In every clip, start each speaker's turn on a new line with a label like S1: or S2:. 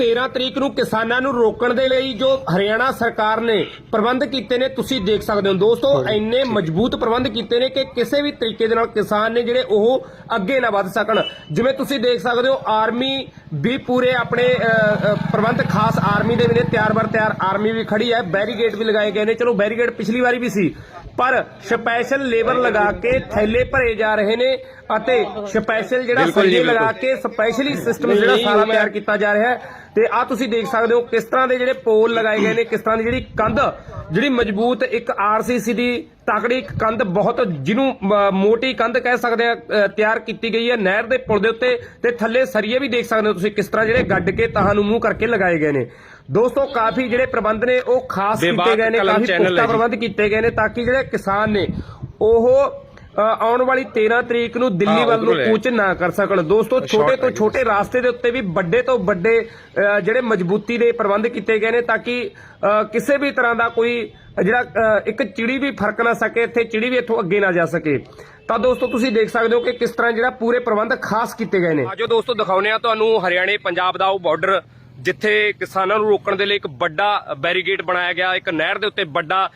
S1: 13 ਤਰੀਕ ਨੂੰ ਕਿਸਾਨਾਂ ਨੂੰ ਰੋਕਣ ਦੇ ਲਈ ਜੋ ਹਰਿਆਣਾ ਸਰਕਾਰ ਨੇ ਪ੍ਰਬੰਧ ਕੀਤੇ ਨੇ ਤੁਸੀਂ ਦੇਖ ਸਕਦੇ ਹੋ ਦੋਸਤੋ ਇੰਨੇ ਮਜ਼ਬੂਤ ਪ੍ਰਬੰਧ ਕੀਤੇ ਨੇ ਕਿ ਕਿਸੇ ਵੀ ਤਰੀਕੇ ਦੇ ਨਾਲ ਕਿਸਾਨ ਨੇ ਜਿਹੜੇ ਉਹ ਅੱਗੇ ਨਾ ਵੱਧ ਸਕਣ। ਜਿਵੇਂ ਤੁਸੀਂ ਦੇਖ ਸਕਦੇ ਹੋ ਆਰਮੀ ਵੀ ਪੂਰੇ ਆਪਣੇ ਪ੍ਰਬੰਧ ਖਾਸ ਆਰਮੀ ਦੇ ਵੀ ਨੇ ਤਿਆਰ ਬਰ ਤਿਆਰ ਆਰਮੀ ਵੀ ਖੜੀ ਹੈ ਬੈਰੀਗੇਡ ਵੀ ਲਗਾਏ ਗਏ ਨੇ। ਚਲੋ ਬੈਰੀਗੇਡ ਪਿਛਲੀ ਵਾਰੀ ਵੀ ਸੀ ਪਰ ਸਪੈਸ਼ਲ ਲੇਬਰ ਲਗਾ ਕੇ ਥੈਲੇ ਭਰੇ ਜਾ ਰਹੇ ਨੇ ਅਤੇ ਸਪੈਸ਼ਲ ਜਿਹੜਾ ਸੰਜੇ ਲਗਾ। ਕੇ ਸਪੈਸ਼ਲੀ ਸਿਸਟਮ ਜਿਹੜਾ ਸਾਰਾ ਤਿਆਰ ਕੀਤਾ ਜਾ ਰਿਹਾ ਹੈ। ਤੇ ਆ ਤੁਸੀਂ ਦੇਖ ਸਕਦੇ ਹੋ ਕਿਸ ਤਰ੍ਹਾਂ ਦੇ ਜਿਹੜੇ ਪੋਲ ਲਗਾਏ ਗਏ ਨੇ ਕਿਸ ਤਰ੍ਹਾਂ ਦੀ ਜਿਹੜੀ ਕੰਧ ਜਿਹੜੀ ਮਜ਼ਬੂਤ ਇੱਕ ਆਰਸੀਸੀ ਦੀ ਤਕੜੀ ਇੱਕ ਕੰਧ ਬਹੁਤ ਜਿਹਨੂੰ ਮੋਟੀ ਕੰਧ ਕਹਿ ਸਕਦੇ ਆ ਤਿਆਰ ਕੀਤੀ ਗਈ ਹੈ ਨਹਿਰ ਦੇ ਪੁਲ ਦੇ ਉੱਤੇ ਤੇ ਥੱਲੇ ਸਰੀਏ ਵੀ ਦੇਖ ਸਕਦੇ ਹੋ ਤੁਸੀਂ ਕਿਸ ਤਰ੍ਹਾਂ ਜਿਹੜੇ ਗੱਡ ਕੇ ਤਹਾਂ ਨੂੰ ਮੂੰਹ ਕਰਕੇ ਲਗਾਏ ਗਏ ਨੇ ਦੋਸਤੋ ਕਾਫੀ ਜਿਹੜੇ ਪ੍ਰਬੰਧ ਨੇ ਉਹ ਖਾਸ ਕੀਤੇ ਗਏ ਨੇ ਕਾਫੀ ਪੁਖਤਾ। ਪ੍ਰਬੰਧ ਕੀਤੇ ਗਏ ਨੇ ਤਾਂ ਕਿ ਜਿਹੜੇ ਕਿਸਾਨ ਨੇ ਉਹ ਆਉਣ ਵਾਲੀ 13 ਤਰੀਕ ਨੂੰ ਦਿੱਲੀ ਵੱਲ ਨੂੰ। ਕੂਚ ਨਾ ਕਰ ਸਕਣ। ਦੋਸਤੋ ਛੋਟੇ ਤੋਂ ਛੋਟੇ ਰਾਸਤੇ ਦੇ ਉੱਤੇ ਵੀ ਵੱਡੇ ਤੋਂ ਵੱਡੇ ਜਿਹੜੇ ਮਜ਼ਬੂਤੀ ਦੇ ਪ੍ਰਬੰਧ ਕੀਤੇ ਗਏ ਨੇ ਤਾਂ ਕਿ ਕਿਸੇ ਵੀ ਤਰ੍ਹਾਂ ਦਾ ਕੋਈ ਜਿਹੜਾ ਇੱਕ ਚਿੜੀ ਵੀ ਫ਼ਰਕ ਨਾ ਸਕੇ ਇੱਥੇ ਚਿੜੀ ਵੀ ਇੱਥੋਂ ਅੱਗੇ ਨਾ ਜਾ ਸਕੇ। ਤਾਂ ਦੋਸਤੋ ਤੁਸੀਂ ਦੇਖ ਸਕਦੇ ਹੋ ਕਿ ਕਿਸ ਤਰ੍ਹਾਂ ਜਿਹੜਾ ਪੂਰੇ ਪ੍ਰਬੰਧ ਖਾਸ ਕੀਤੇ ਗਏ ਨੇ। ਆਜੋ ਦੋਸਤੋ ਦਿਖਾਉਨੇ ਆ ਤੁਹਾਨੂੰ ਹਰਿਆਣੇ ਪੰਜਾਬ ਦਾ ਉਹ ਬਾਰਡਰ ਜਿੱਥੇ ਕਿਸਾਨਾਂ ਨੂੰ ਰੋਕਣ ਦੇ ਲਈ ਇੱਕ ਵੱਡਾ ਬੈਰੀਗੇਟ ਬਣਾਇਆ ਗਿਆ, ਇੱਕ ਨਹਿਰ ਦੇ ਉੱਤੇ ਵੱਡਾ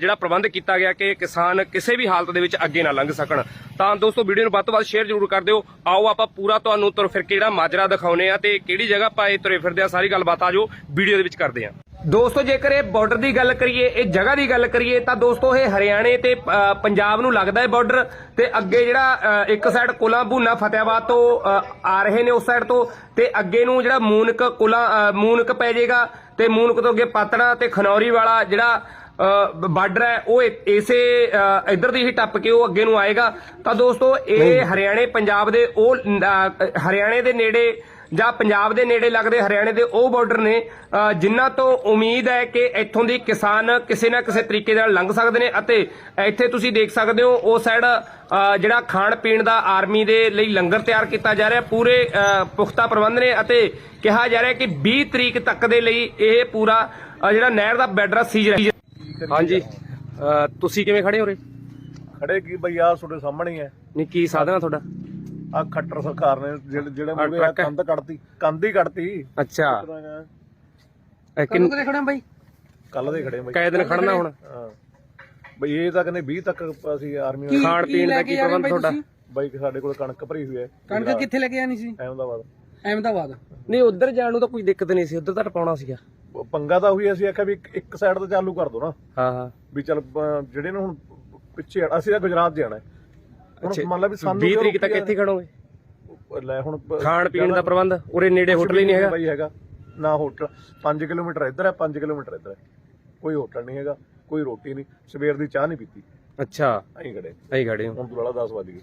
S1: ਜਿਹੜਾ ਪ੍ਰਬੰਧ ਕੀਤਾ ਗਿਆ ਕਿ ਕਿਸਾਨ ਕਿਸੇ ਵੀ ਹਾਲਤ ਦੇ ਵਿੱਚ ਅੱਗੇ ਨਾ ਲੰਘ ਸਕਣ। ਤਾਂ ਦੋਸਤੋ, ਵੀਡੀਓ ਨੂੰ ਵੱਧ ਤੋਂ ਵੱਧ ਸ਼ੇਅਰ ਜ਼ਰੂਰ ਕਰ ਦਿਓ। ਆਓ ਆਪਾਂ ਪੂਰਾ ਤੁਹਾਨੂੰ ਤੁਰ ਫਿਰ ਕੇ ਜਿਹੜਾ ਮਾਜਰਾ ਦਿਖਾਉਨੇ ਆ ਤੇ ਕਿਹੜੀ ਜਗ੍ਹਾ ਆਪਾਂ ਤੁਰੇ ਫਿਰਦੇ ਆ ਸਾਰੀ ਗੱਲਬਾਤ ਆਜੋ ਵੀਡੀਓ ਦੇ ਵਿੱਚ ਕਰਦੇ ਆ ਦੋਸਤੋ ਜੇਕਰ ਇਹ ਬਾਰਡਰ ਦੀ ਗੱਲ ਕਰੀਏ ਇਹ ਜਗ੍ਹਾ ਦੀ ਗੱਲ ਕਰੀਏ ਤਾਂ ਦੋਸਤੋ ਇਹ ਹਰਿਆਣੇ ਤੇ ਪੰਜਾਬ ਨੂੰ ਲੱਗਦਾ ਹੈ ਬਾਰਡਰ ਤੇ ਅੱਗੇ ਜਿਹੜਾ ਇੱਕ ਸਾਈਡ ਕੁਲਾ ਭੂਨਾ ਫਤਿਆਬਾਦ ਤੋਂ ਆ ਰਹੇ ਨੇ ਉਸ ਸਾਈਡ ਤੋਂ ਤੇ ਅੱਗੇ ਨੂੰ ਜਿਹੜਾ ਮੂਨਕ ਕੁਲਾ ਮੂਨਕ ਪੈ ਜਾਏਗਾ ਤੇ ਮੂਨਕ ਤੋਂ ਅੱਗੇ ਪਾਤੜਾ ਤੇ ਖਨੌਰੀ ਵਾਲਾ ਜਿਹੜਾ ਬਾਰਡਰ ਹੈ ਉਹ ਇਸੇ ਇੱਧਰ ਦੀ ਹੀ ਟੱਪ ਕੇ ਉਹ ਅੱਗੇ ਨੂੰ ਆਏਗਾ। ਤਾਂ ਦੋਸਤੋ ਇਹ ਹਰਿਆਣੇ ਪੰਜਾਬ ਦੇ ਉਹ ਹਰਿਆਣੇ ਦੇ ਨੇੜੇ ਜਾਂ ਪੰਜਾਬ ਦੇ ਨੇੜੇ ਲੱਗਦੇ ਹਰਿਆਣੇ ਦੇ ਉਹ ਬਾਰਡਰ ਨੇ ਜਿਨ੍ਹਾਂ ਤੋਂ ਉਮੀਦ ਹੈ ਕਿ ਇੱਥੋਂ ਦੀ ਕਿਸਾਨ ਕਿਸੇ ਨਾ ਕਿਸੇ ਤਰੀਕੇ ਨਾਲ ਲੰਘ ਸਕਦੇ ਨੇ ਅਤੇ ਇੱਥੇ ਤੁਸੀਂ ਦੇਖ ਸਕਦੇ ਹੋ ਉਹ ਸਾਈਡ ਜਿਹੜਾ ਖਾਣ ਪੀਣ ਦਾ ਆਰਮੀ ਦੇ ਲਈ ਲੰਗਰ ਤਿਆਰ ਕੀਤਾ ਜਾ ਰਿਹਾ ਪੂਰੇ ਪੁਖਤਾ ਪ੍ਰਬੰਧ ਨੇ ਅਤੇ ਕਿਹਾ ਜਾ ਰਿਹਾ ਕਿ 20 ਤਰੀਕ ਤੱਕ ਦੇ ਲਈ ਇਹ ਪੂਰਾ ਜਿਹੜਾ ਨਹਿਰ ਦਾ ਬੈਡਰ ਸੀਜ ਰਹੀ ਹਾਂਜੀ। ਤੁਸੀਂ ਕਿਵੇਂ ਖੜੇ ਹੋ ਰੇ
S2: ਖੜੇ ਕੀ ਬਈ ਆ ਤੁਹਾਡੇ ਸਾਹਮਣੇ ਹੀ ਹੈ।
S1: ਨਹੀਂ ਕੀ ਸਾਧਨਾ ਤੁਹਾਡਾ?
S2: ਆ ਖੱਟਰ ਸਰਕਾਰ ਨੇ ਜਿਹੜੇ ਜਿਹੜੇ ਮੂਰੇ ਆ। ਕੰਧ ਕੱਢਤੀ ਕੰਧ ਹੀ ਕੱਢਤੀ।
S1: ਅੱਛਾ। ਇਹ ਕਿੰਨ
S2: ਕੱਲ ਦੇ ਖੜੇ ਬਈ।
S1: ਕੈ ਦਿਨ ਖੜਨਾ ਹੁਣ?
S2: ਹਾਂ। ਬਈ ਇਹ ਤਾਂ ਕਹਿੰਦੇ 20 ਤੱਕ ਅਸੀਂ ਆਰਮੀ ਵਾਲੇ-
S1: ਖਾਣ ਪੀਣ ਦਾ ਕੀ ਪ੍ਰਬੰਧ ਤੁਹਾਡਾ?
S2: ਬਈ ਸਾਡੇ ਕੋਲ ਕਣਕ ਭਰੀ ਹੋਈ ਹੈ।
S3: ਕਣਕ ਕਿੱਥੇ ਲੈ ਕੇ ਜਾਣੀ ਸੀ?
S2: ਅਹਿਮਦਾਬਾਦ।
S3: ਅਹਿਮਦਾਬਾਦ।
S1: ਨਹੀਂ ਉੱਧਰ ਜਾਣ ਨੂੰ ਤਾਂ ਕੋਈ ਦਿੱਕਤ ਨਹੀਂ ਸੀ। ਉੱਧਰ ਤਾਂ ਟਪਾਉਣਾ ਸੀਗਾ।
S2: ਉਹ ਪੰਗਾ ਤਾਂ ਹੋਈ ਅਸੀਂ ਆਖਿਆ ਵੀ ਇੱਕ- ਸਾਈਡ ਤੋਂ ਚਾਲੂ ਕਰ ਦੋ ਨਾ।
S1: ਹਾਂ ਹਾਂ।
S2: ਵੀ ਚੱਲ ਜਿਹੜੇ ਨੇ ਹੁਣ ਪਿੱਛੇ ਅਸੀਂ ਤਾਂ ਗੁਜਰਾਤ ਜਾਣਾ ਹੈ। ਹੁਣ ਮੰਨ ਲਾ ਵੀ ਸਾਨੂੰ
S1: 20
S2: ਕਿਉਂ
S1: ਤਰੀਕ ਤੱਕ ਇੱਥੇ ਖੜੋਗੇ?
S2: ਲੈ ਹੁਣ ਪ-
S1: ਖਾਣ ਪੀਣ ਦਾ ਪ੍ਰਬੰਧ ਉਰੇ ਨੇੜੇ ਹੋਟਲ ਹੀ ਨਹੀਂ ਹੈਗਾ।
S2: ਬਈ ਹੈਗਾ। ਨਾ ਹੋਟਲ 5 ਕਿਲੋਮੀਟਰ ਇੱਧਰ ਹੈ 5 ਕਿਲੋਮੀਟਰ ਇੱਧਰ ਹੈ। ਕੋਈ ਹੋਟਲ ਨਹੀਂ ਹੈਗਾ ਕੋਈ ਰੋਟੀ ਨਹੀਂ ਸਵੇਰ ਦੀ ਚਾਹ ਨਹੀਂ ਪੀਤੀ।
S1: ਅੱਛਾ।
S2: ਅਸੀਂ ਖੜੇ।
S1: ਅਸੀਂ ਖੜੇ ਹਾਂ।
S2: ਹੁਣ ਦੁਲਾਲਾ 10 ਵਜ ਗਏ।